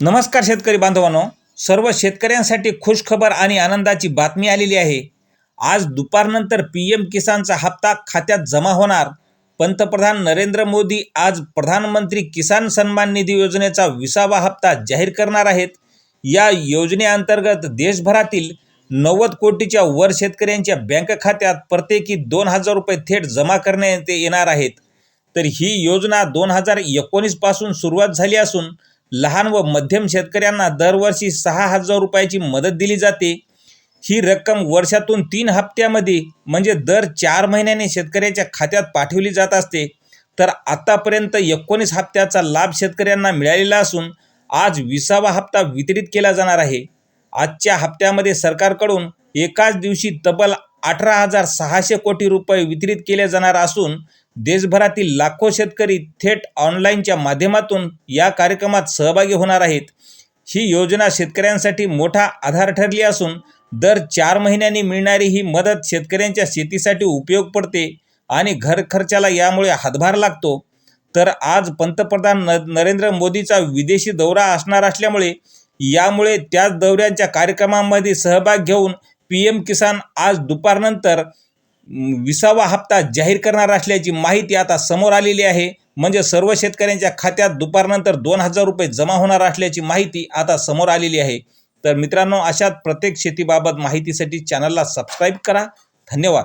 नमस्कार शेतकरी बांधवांनो. सर्व शेतकऱ्यांसाठी खुशखबर आणि आनंदाची बातमी आलेली आहे. आज दुपारनंतर पी एम किसानचा हप्ता खात्यात जमा होणार. पंतप्रधान नरेंद्र मोदी आज प्रधानमंत्री किसान सन्मान निधी योजनेचा विसावा हप्ता जाहीर करणार आहेत. या योजनेअंतर्गत देशभरातील नव्वद कोटीच्या वर शेतकऱ्यांच्या बँक खात्यात प्रत्येकी दोन हजार रुपये थेट जमा करण्यात येणार आहेत. तर ही योजना दोन हजार एकोणीसपासून सुरुवात झाली असून लहान व मध्यम शेतकऱ्यांना दरवर्षी सहा हजार रुपयाची मदत दिली जाते. ही रक्कम वर्षातून तीन हप्त्यामध्ये म्हणजे दर चार महिन्याने शेतकऱ्याच्या खात्यात पाठवली जात असते. तर आतापर्यंत एकोणीस हप्त्याचा लाभ शेतकऱ्यांना मिळालेला असून आज विसावा हप्ता वितरित केला जाणार आहे. आजच्या हप्त्यामध्ये सरकारकडून एकाच दिवशी तब्बल अठरा हजार सहाशे कोटी रुपये वितरित केले जाणार असून देशभरातील लाखो शेतकरी थेट ऑनलाईनच्या माध्यमातून या कार्यक्रमात सहभागी होणार आहेत. ही योजना शेतकऱ्यांसाठी मोठा आधार ठरली असून दर चार महिन्यांनी मिळणारी ही मदत शेतकऱ्यांच्या शेतीसाठी उपयोग पडते आणि घर खर्चाला यामुळे हातभार लागतो. तर आज पंतप्रधान न नरेंद्र मोदीचा विदेशी दौरा असणार असल्यामुळे यामुळे त्याच दौऱ्यांच्या कार्यक्रमामध्ये सहभाग घेऊन पी एम किसान आज दुपारनंतर विसावा हप्ता जाहीर करणार असल्याची माहिती आता समोर आलेली आहे. म्हणजे सर्व शेतकऱ्यांच्या खात्यात दुपारनंतर दोन हजार रुपये जमा होणार असल्याची माहिती आता समोर आलेली आहे. तर मित्रांनो अशाच प्रत्येक शेतीबाबत माहितीसाठी चॅनलला सबस्क्राईब करा. धन्यवाद.